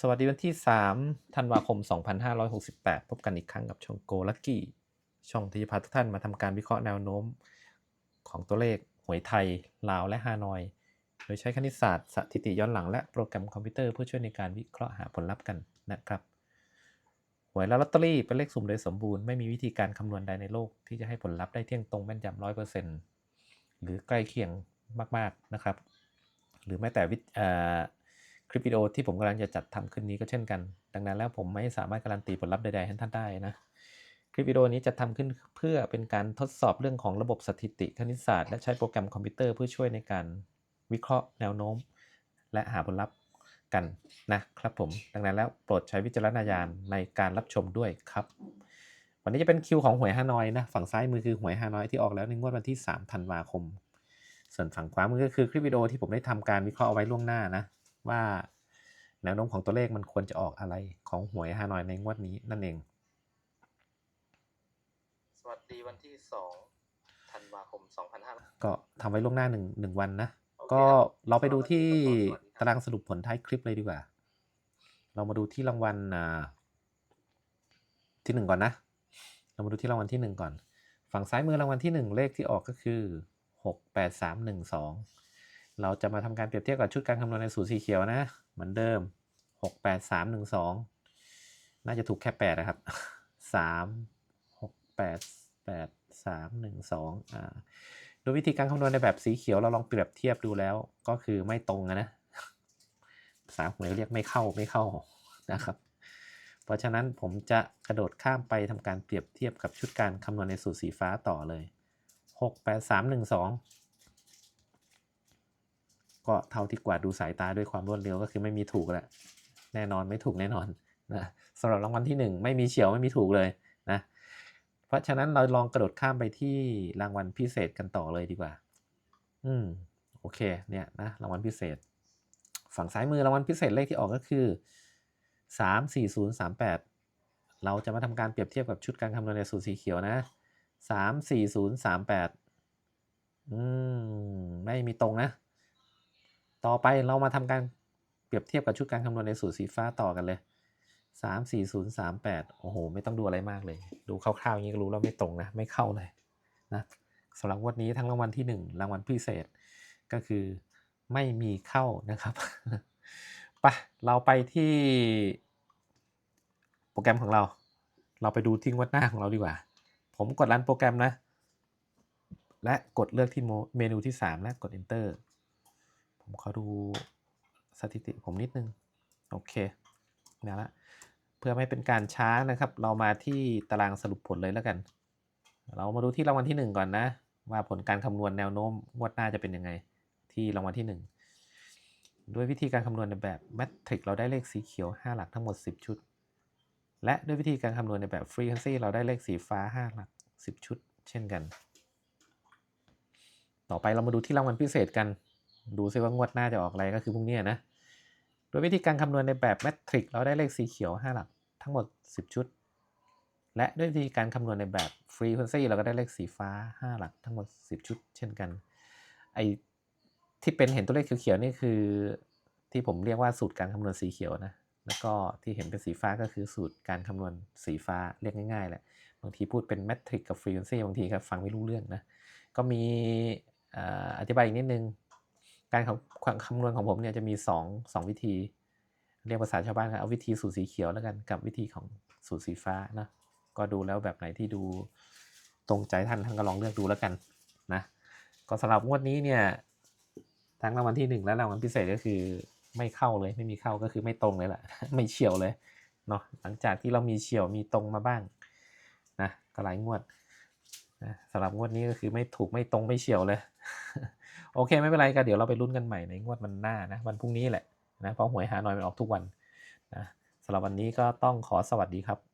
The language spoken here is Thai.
สวัสดีวันที่ 3 ธันวาคม 2568 พบกันอีกครั้งกับช่องโกลักกี้ ช่องที่จะพาทุกท่านมาทำการวิเคราะห์แนวโน้ม ของตัวเลขหวยไทย ลาวและฮานอย โดยใช้คณิตศาสตร์สถิติย้อนหลังและโปรแกรมคอมพิวเตอร์เพื่อช่วยในการวิเคราะห์หาผลลัพธ์กันนะครับ หวยและลอตเตอรี่เป็นเลขสุ่มโดยสมบูรณ์ไม่มีวิธีการคำนวณใดในโลกที่จะให้ผลลัพธ์ได้เที่ยงตรงแม่นยำร้อยเปอร์เซ็นต์หรือใกล้เคียงมากๆนะครับ หรือแม้แต่วิเอ่อ คลิปวิดีโอที่ผมกำลังจะจัดทำขึ้นนี้ก็เช่นกัน ดังนั้นแล้วผมไม่สามารถการันตีผลลัพธ์ใดๆให้ท่านได้นะ คลิปวิดีโอนี้จะทำขึ้นเพื่อเป็นการทดสอบเรื่องของระบบสถิติคณิตศาสตร์และใช้โปรแกรมคอมพิวเตอร์เพื่อช่วยในการวิเคราะห์แนวโน้ม และหาผลลัพธ์กันนะครับผม ดังนั้นแล้วโปรดใช้วิจารณญาณในการรับชมด้วยครับ วันนี้จะเป็นคิวของหวยฮานอยนะ ฝั่งซ้ายมือคือหวยฮานอยที่ออกแล้วในงวดวันที่3ธันวาคม ส่วนฝั่งขวามือก็คือคลิปวิดีโอที่ผมได้ทำการวิเคราะห์เอาไว้ล่วงหน้านะ ว่าแนวโน้มของตัวเลขมันควรจะออกอะไรของหวยฮานอยในงวดนี้นั่นเอง สวัสดีวันที่สองธันวาคม2500ก็ทำไว้ล่วงหน้าหนึ่งหนึ่งวันนะโอเคก็ครับเราไปดูที่สวัสดีครับตารางสรุปผลท้ายคลิปเลยดีกว่า เรามาดูที่รางวัลอ่าที่หนึ่งก่อนนะ เรามาดูที่รางวัลที่หนึ่งก่อน ฝั่งซ้ายมือรางวัลที่หนึ่งเลขที่ออกก็คือหกแปดสามหนึ่งสอง เราจะมาทำการเปรียบเทียบกับชุดการคำนวณในสูตรสีเขียวนะ เหมือนเดิม 6 8 3 1 2 น่าจะถูกแค่ 8 นะครับ 3 6 8 8 3 1 2 อ่าโดยวิธีการคำนวณในแบบสีเขียวเราลองเปรียบเทียบดูแล้วก็คือไม่ตรงนะภาษาผมเรียกไม่เข้าไม่เข้านะครับ เพราะฉะนั้นผมจะกระโดดข้ามไปทำการเปรียบเทียบกับชุดการคำนวณในสูตรสีฟ้าต่อเลย 6 8 3 1 2 ก็เท่าที่กวาดดูสายตาด้วยความรวดเร็วก็คือไม่มีถูกแล้วแน่นอนไม่ถูกแน่นอนนะสำหรับรางวัลที่หนึ่งไม่มีเฉียวไม่มีถูกเลยนะเพราะฉะนั้นเราลองกระโดดข้ามไปที่รางวัลพิเศษกันต่อเลยดีกว่า อืมโอเคเนี่ยนะรางวัลพิเศษ ฝั่งซ้ายมือรางวัลพิเศษเลขที่ออกก็คือสามสี่ศูนย์สามแปดเราจะมาทำการเปรียบเทียบกับชุดการคำนวณในสูตรสีเขียวนะสามสี่ศูนย์สามแปดอืมไม่มีตรงนะ ต่อไปเรามาทำการเปรียบเทียบกับชุดการคำนวณในสูตรสีฟ้าต่อกันเลยสามสี่ศูนย์สามแปดโอ้โห ไม่ต้องดูอะไรมากเลย ดูคร่าวๆอย่างนี้ก็รู้แล้วไม่ตรงนะ ไม่เข้าเลยนะสำหรับวดนี้ทั้งรางวัลที่หนึ่งรางวัลพิเศษ ก็คือไม่มีเข้านะครับไปเราไปที่โปรแกรมของเรา เราไปดูที่งวดหน้าของเราดีกว่า ผมกดรันโปรแกรมนะ และกดเลือกที่เมนูที่ 3 และกด enter ดูสถิติผมนิดนึง โอเคเนี่ยละเพื่อไม่เป็นการช้านะครับ เรามาที่ตารางสรุปผลเลยแล้วกัน เรามาดูที่รางวัลที่ 1 ก่อนนะ ว่าผลการคำนวณแนวโน้มงวดหน้าจะเป็นยังไง ที่รางวัลที่ 1 ด้วยวิธีการคำนวณในแบบแมทริกเราได้เลขสีเขียว 5 หลักทั้งหมด 10 ชุด และด้วยวิธีการคำนวณในแบบ Frequency เราได้เลขสีฟ้า 5 หลัก 10 ชุด เช่นกัน ต่อไปเรามาดูที่รางวัลพิเศษกัน ดูซิว่างวดหน้าจะออกอะไรก็คือพรุ่งนี้นะ โดยวิธีการคำนวณในแบบแมทริกเราได้เลขสีเขียว 5 หลักทั้งหมด 10 ชุด และด้วยวิธีการคำนวณในแบบ Frequency เราก็ได้เลขสีฟ้า 5 หลักทั้งหมด 10 ชุด เช่นกัน ไอที่เป็นเห็นตัวเลขเขียวๆนี่คือ ที่ผมเรียกว่าสูตรการคำนวณสีเขียวนะแล้วก็ที่เห็นเป็นสีฟ้าก็คือสูตรการคำนวณสีฟ้าเรียกง่ายๆแหละ บางทีพูดเป็นแมทริกกับ Frequency บางทีก็ฟังไม่รู้เรื่องนะ ก็มีอธิบายอีกนิดนึง การคำนวณของผมเนี่ยจะมี2 2วิธี เรียกภาษาชาวบ้านกันเอาวิธีสูตรสีเขียวแล้วกันกับวิธีของสูตรสีฟ้านะก็ดูแล้วแบบไหนที่ดูตรงใจท่านท่านก็ลองเลือกดูแล้วกันนะก็สำหรับงวดนี้เนี่ยทั้งรางวัลที่หนึ่งและรางวัลพิเศษก็คือไม่เข้าเลยไม่มีเข้าก็คือไม่ตรงเลยแหละไม่เฉียวเลยเนาะหลังจากที่เรามีเฉียวมีตรงมาบ้างนะก็หลายงวดนะสำหรับงวดนี้ก็คือไม่ถูกไม่ตรงไม่เฉียวเลย โอเคไม่เป็นไรก็เดี๋ยวเราไปลุ้นกันใหม่ในงวดวันหน้านะวันพรุ่งนี้แหละนะเพราะหวยหาน้อยมันออกทุกวันนะสำหรับวันนี้ก็ต้องขอสวัสดีครับ